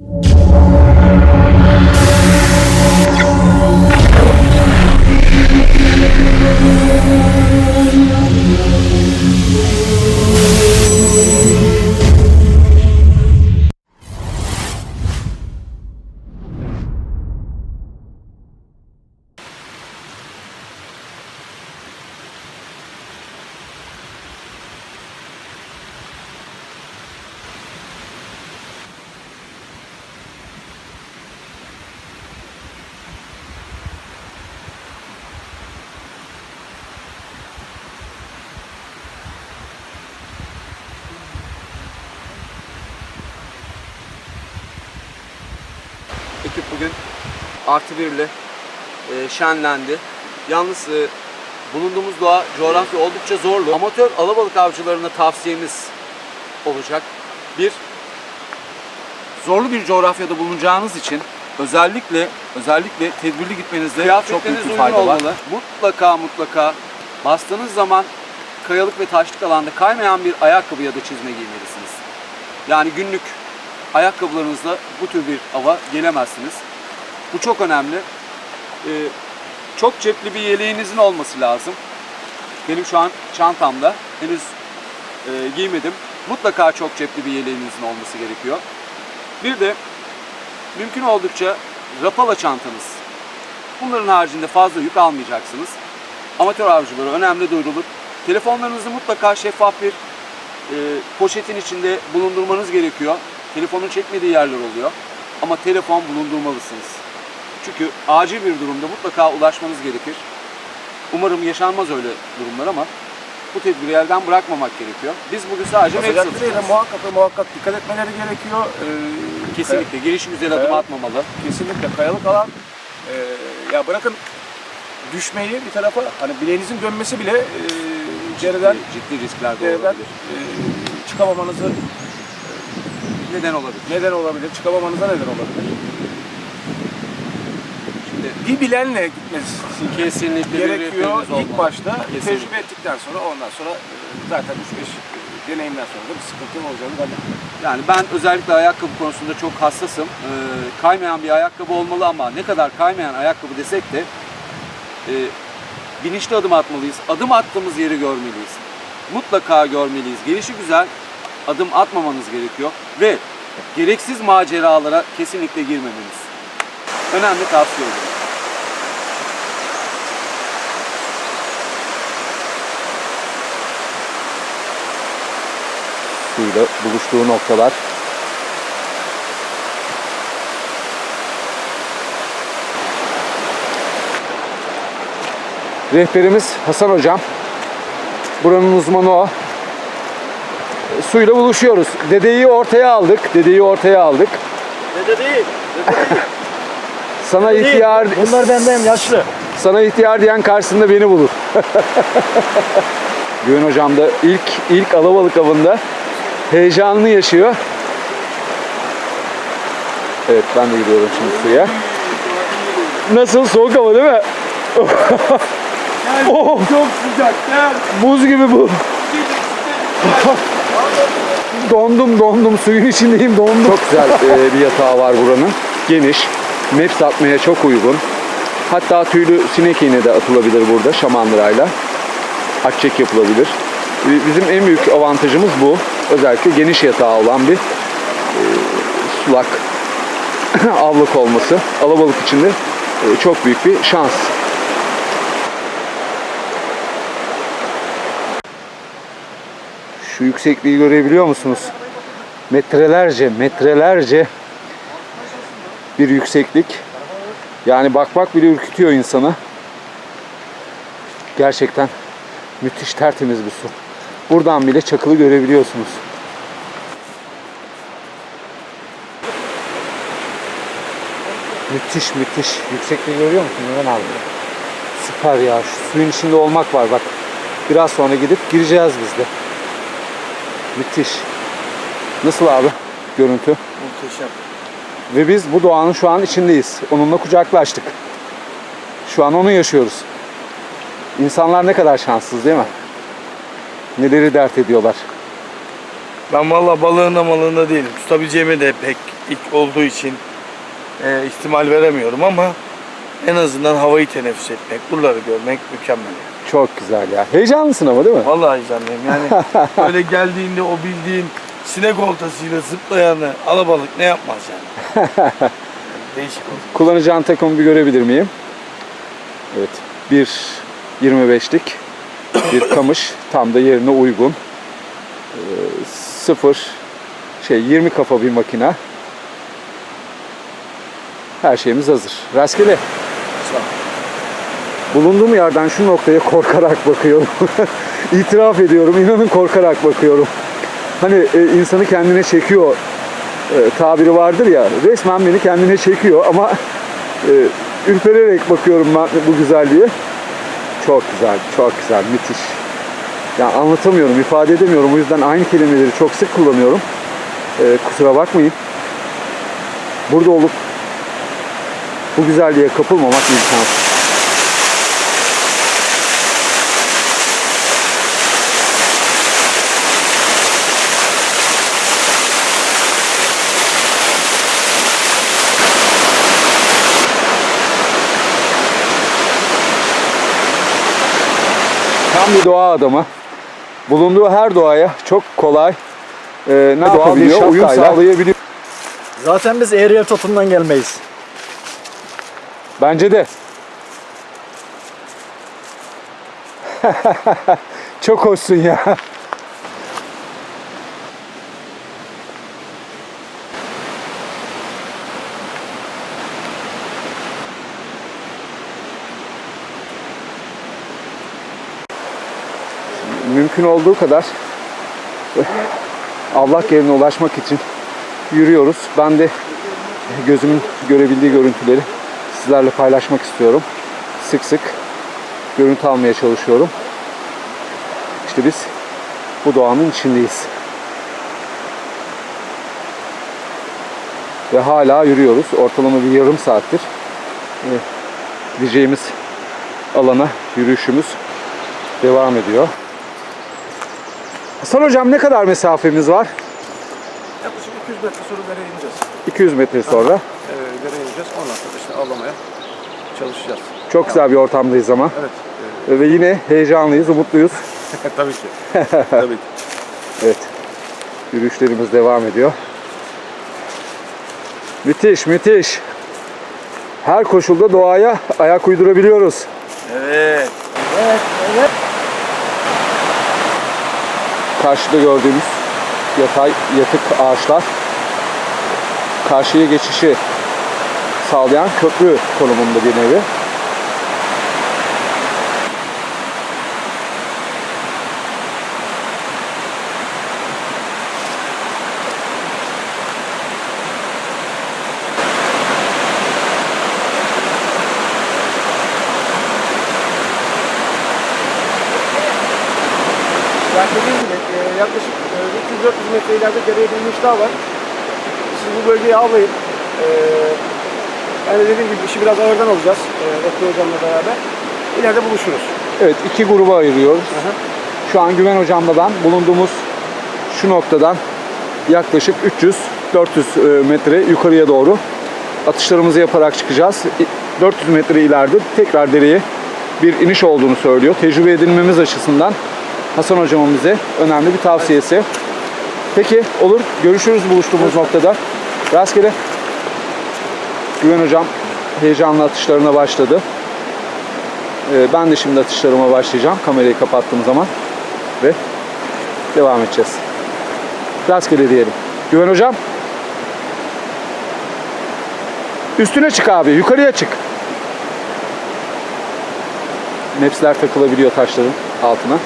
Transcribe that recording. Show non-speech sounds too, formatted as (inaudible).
Thank you. Ekip bugün artı birle e, şenlendi. Yalnız e, bulunduğumuz doğa coğrafya oldukça zorlu. Amatör alabalık avcılarına tavsiyemiz olacak. Bir, zorlu bir coğrafyada bulunacağınız için özellikle özellikle tedbirli gitmenizde çok büyük bir fayda var. Mutlaka mutlaka bastığınız zaman kayalık ve taşlık alanda kaymayan bir ayakkabı ya da çizme giymelisiniz. Yani günlük ayakkabılarınızla bu tür bir ava gelemezsiniz. Bu çok önemli. Ee, çok cepli bir yeleğinizin olması lazım. Benim şu an çantamda henüz e, giymedim. Mutlaka çok cepli bir yeleğinizin olması gerekiyor. Bir de mümkün oldukça rapala çantanız. Bunların haricinde fazla yük almayacaksınız. Amatör avcılara önemli duyurulur. Telefonlarınızı mutlaka şeffaf bir e, poşetin içinde bulundurmanız gerekiyor. Telefonun çekmediği yerler oluyor. Ama telefon bulundurmalısınız. Çünkü acil bir durumda mutlaka ulaşmanız gerekir. Umarım yaşanmaz öyle durumlar ama bu tedbiri elden bırakmamak gerekiyor. Biz bugün sadece Sıcak direğine muhakkak ve muhakkak dikkat etmeleri gerekiyor. Ee, Kesinlikle gelişi güzel adım atmamalı. kesinlikle kayalık alan. Ee, ya bırakın düşmeyi bir tarafa hani bileğinizin dönmesi bile e, dereden, ciddi riskler de dereden olabilir. e, çıkamamanızı Neden olabilir? neden olabilir, çıkamamanıza neden olabilir. Şimdi Bir bilenle gitmesi kesinlikle gerekiyor ilk başta. Kesinlikle. Tecrübe ettikten sonra ondan sonra e, zaten 3-5 deneyimden sonra da bir sıkıntı olacağını zannetmiyorum. Yani ben özellikle ayakkabı konusunda çok hassasım. Ee, kaymayan bir ayakkabı olmalı ama ne kadar kaymayan ayakkabı desek de e, bilinçli adım atmalıyız. Adım attığımız yeri görmeliyiz. Mutlaka görmeliyiz. Gelişi güzel adım atmamanız gerekiyor ve gereksiz maceralara kesinlikle girmemeniz. Önemli tavsiye ederim. suyla buluştuğu noktalar. Rehberimiz Hasan Hocam. Buranın uzmanı o. Suyla buluşuyoruz. Dedeyi ortaya aldık. Dedeyi ortaya aldık. Dede değil. (laughs) Sana ihtiyar Bunlar benden yaşlı. sana ihtiyar diyen karşısında beni bulur. (laughs) Güven hocam da ilk ilk alabalık avında heyecanını yaşıyor. Evet ben de gidiyorum şimdi suya. Nasıl soğuk hava değil mi? (laughs) oh, Çok sıcak gel. buz gibi bu. Dondum dondum suyun içindeyim dondum. Çok güzel (laughs) e, bir yatağı var buranın. Geniş. Maps atmaya çok uygun. Hatta tüylü sinek iğne de atılabilir burada şamandırayla. Akçek yapılabilir. E, Bizim en büyük avantajımız bu. Özellikle geniş yatağı olan bir e, sulak (clears throat) avlık olması. Alabalık için de e, çok büyük bir şans. Şu yüksekliği görebiliyor musunuz? Metrelerce, metrelerce bir yükseklik. Yani bakmak bile ürkütüyor insanı. Gerçekten müthiş tertemiz bir su. Buradan bile çakılı görebiliyorsunuz. Müthiş müthiş. Yüksekliği görüyor musun Nurhan abi? Süper ya. Şu suyun içinde olmak var bak. Biraz sonra gidip gireceğiz biz de. Müthiş. Nasıl abi görüntü? Muhteşem. Ve biz bu doğanın şu an içindeyiz. Onunla kucaklaştık. Şu an onu yaşıyoruz. İnsanlar ne kadar şanssız değil mi? Neleri dert ediyorlar. Ben valla balığında malığında değilim. Tutabileceğime de pek ilk olduğu için e, ihtimal veremiyorum ama en azından havayı teneffüs etmek, buraları görmek mükemmel. yani. Çok güzel ya. Heyecanlısın ama değil mi? Vallahi heyecanlıyım. Yani (laughs) böyle geldiğinde o bildiğin sinek oltasıyla zıplayanı alabalık ne yapmaz yani. (laughs) Değişik oldu. Kullanacağın takımı bir görebilir miyim? Evet. Bir 25'lik bir (coughs) kamış tam da yerine uygun. Ee, sıfır şey 20 kafa bir makina. Her şeyimiz hazır. Rastgele. Bulunduğum yerden şu noktaya korkarak bakıyorum. (laughs) İtiraf ediyorum. inanın korkarak bakıyorum. Hani e, insanı kendine çekiyor e, tabiri vardır ya. Resmen beni kendine çekiyor ama e, ürpererek bakıyorum ben bu güzelliğe. Çok güzel, çok güzel, müthiş. Ya anlatamıyorum, ifade edemiyorum. O yüzden aynı kelimeleri çok sık kullanıyorum. E, kusura bakmayın. Burada olup bu güzelliğe kapılmamak imkansız. Bir doğa adamı. Bulunduğu her doğaya çok kolay e, ne yapabiliyor? Uyum sağlayabiliyor. Zaten biz Eğriyer topundan gelmeyiz. Bence de. (laughs) çok hoşsun ya. Mümkün olduğu kadar ablak yerine ulaşmak için yürüyoruz. Ben de gözümün görebildiği görüntüleri sizlerle paylaşmak istiyorum. Sık sık görüntü almaya çalışıyorum. İşte biz bu doğanın içindeyiz. Ve hala yürüyoruz. Ortalama bir yarım saattir. e, Gideceğimiz alana yürüyüşümüz devam ediyor. Hasan hocam ne kadar mesafemiz var? Yaklaşık 200 metre sonra dereye ineceğiz. 200 metre sonra. Ee, dereye ineceğiz. Ondan sonra işte avlamaya çalışacağız. Çok güzel bir ortamdayız ama. Evet. Ve yine heyecanlıyız, umutluyuz. (laughs) tabii ki. (laughs) tabii ki. Evet. Yürüyüşlerimiz devam ediyor. Müthiş, müthiş. Her koşulda doğaya ayak uydurabiliyoruz. Evet. Karşıda gördüğümüz yatay, yatık ağaçlar karşıya geçişi sağlayan köprü konumunda bir nevi. Dediğim gibi yaklaşık e, 300-400 metre ileride dereye bir daha var. Siz bu bölgeyi avlayın. E, yani dediğim gibi işi biraz ağırdan alacağız. E, Doktor hocamla beraber. İleride buluşuruz. Evet iki gruba ayırıyoruz. Aha. Şu an Güven hocamla ben bulunduğumuz şu noktadan yaklaşık 300-400 e, metre yukarıya doğru atışlarımızı yaparak çıkacağız. İ- 400 metre ileride tekrar dereye bir iniş olduğunu söylüyor. Tecrübe edinmemiz açısından Hasan hocamın bize önemli bir tavsiyesi. Peki olur. Görüşürüz buluştuğumuz noktada. Rastgele. Güven hocam heyecanlı atışlarına başladı. Ee, Ben de şimdi atışlarıma başlayacağım. Kamerayı kapattığım zaman. Ve devam edeceğiz. Rastgele diyelim. Güven hocam. Üstüne çık abi. Yukarıya çık. Mapsler takılabiliyor taşların altına.